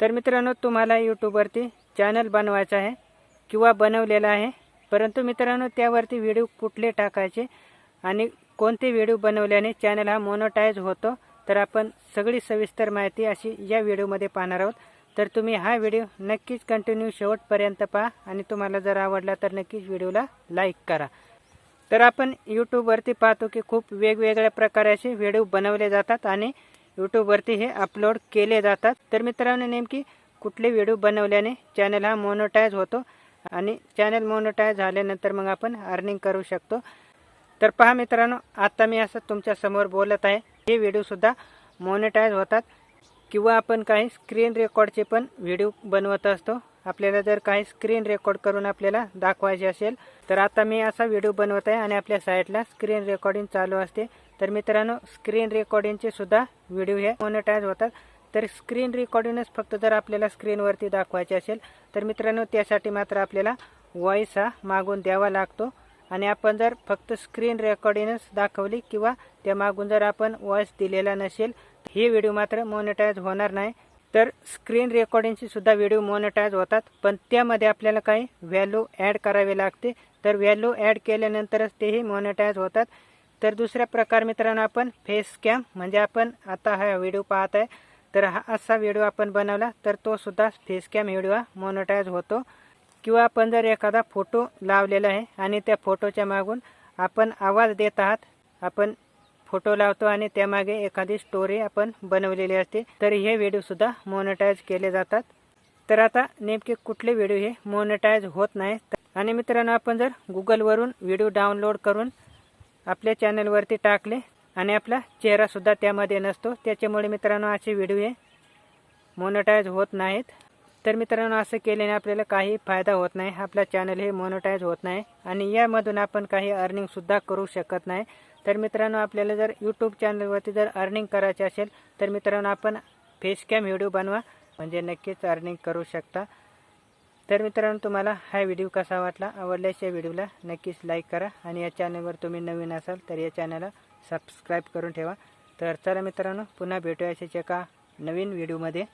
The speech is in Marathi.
तर मित्रांनो तुम्हाला यूट्यूबवरती चॅनल बनवायचं आहे किंवा बनवलेला आहे. परंतु मित्रांनो त्यावरती व्हिडिओ कुठले टाकायचे आणि कोणते व्हिडिओ बनवल्याने चॅनल हा मोनोटाईज होतो तर आपण सगळी सविस्तर माहिती अशी या व्हिडिओमध्ये पाहणार आहोत. तर तुम्ही हा व्हिडिओ नक्कीच कंटिन्यू शेवटपर्यंत पहा आणि तुम्हाला जर आवडला तर नक्कीच व्हिडिओला लाईक करा. तर आपण यूट्यूबवरती पाहतो की खूप वेगवेगळ्या प्रकाराचे व्हिडिओ बनवले जातात आणि यूट्यूबवरती हे अपलोड केले जातात. तर मित्रांनो नेमकी कुठले व्हिडिओ बनवल्याने चॅनल हा मोनोटाईज होतो आणि चॅनल मोनोटाईज झाल्यानंतर मग आपण अर्निंग करू शकतो. तर पहा मित्रांनो आता मी असं तुमच्यासमोर बोलत आहे. हे व्हिडिओसुद्धा मोनिटाईज होतात. किंवा आपण काही स्क्रीन रेकॉर्डचे पण व्हिडिओ बनवत असतो. आपल्याला जर काही स्क्रीन रेकॉर्ड करून आपल्याला दाखवायचे असेल तर आता मी असा व्हिडिओ बनवत आहे आणि आपल्या साईटला स्क्रीन रेकॉर्डिंग चालू असते. तर मित्रांनो स्क्रीन रेकॉर्डिंगचे सुद्धा व्हिडिओ हे मोनेटाईज होतात. तर स्क्रीन रेकॉर्डिंगच फक्त जर आपल्याला स्क्रीनवरती दाखवायचे असेल तर मित्रांनो त्यासाठी मात्र आपल्याला व्हॉईस हा मागून द्यावा लागतो. आणि आपण जर फक्त स्क्रीन रेकॉर्डिंगच दाखवली किंवा त्या मागून जर आपण व्हॉइस दिलेला नसेल हे व्हिडिओ मात्र मोनिटाईज होणार नाही. तर स्क्रीन रेकॉर्डिंगचे सुद्धा व्हिडिओ मोनेटाईज होतात पण त्यामध्ये आपल्याला काही व्हॅल्यू ॲड करावे लागते. तर व्हॅल्यू ॲड केल्यानंतरच तेही मोनिटाईज होतात. तर दुसऱ्या प्रकार मित्रांनो आपण फेस कॅम म्हणजे आपण आता हा व्हिडिओ पाहत आहे तर हा असा व्हिडिओ आपण बनवला तर तो सुद्धा फेस कॅम व्हिडिओ मोनोटाईज होतो. किंवा आपण जर एखादा फोटो लावलेला आहे आणि त्या फोटोच्या मागून आपण आवाज देत आहात आपण फोटो लावतो आणि त्यामागे एखादी स्टोरी आपण बनवलेली असते तर हे व्हिडिओसुद्धा मोनोटाईज केले जातात. तर आता नेमके कुठले व्हिडिओ हे मोनोटाईज होत नाही आणि मित्रांनो आपण जर गुगलवरून व्हिडिओ डाउनलोड करून आपल्या चॅनलवरती टाकले आणि आपला चेहरासुद्धा त्यामध्ये नसतो. त्याच्यामुळे मित्रांनो असे व्हिडिओ हे मोनोटाईज होत नाहीत. तर मित्रांनो असं केल्याने आपल्याला काही फायदा होत नाही. आपला चॅनल हे मोनोटाईज होत नाही आणि यामधून आपण काही अर्निंगसुद्धा करू शकत नाही. तर मित्रांनो आपल्याला जर यूट्यूब चॅनलवरती जर अर्निंग करायचे असेल तर मित्रांनो आपण फेस कॅम व्हिडिओ बनवा. म्हणजे नक्कीच अर्निंग करू शकता. तर मित्रांनो तुम्हाला हा व्हिडिओ कसा वाटला आवडल्यास या व्हिडिओला नक्कीच लाईक करा आणि या चॅनलवर तुम्ही नवीन असाल तर या चॅनलला सबस्क्राईब करून ठेवा. तर चला मित्रांनो पुन्हा भेटूया अशाच एका नवीन व्हिडिओमध्ये.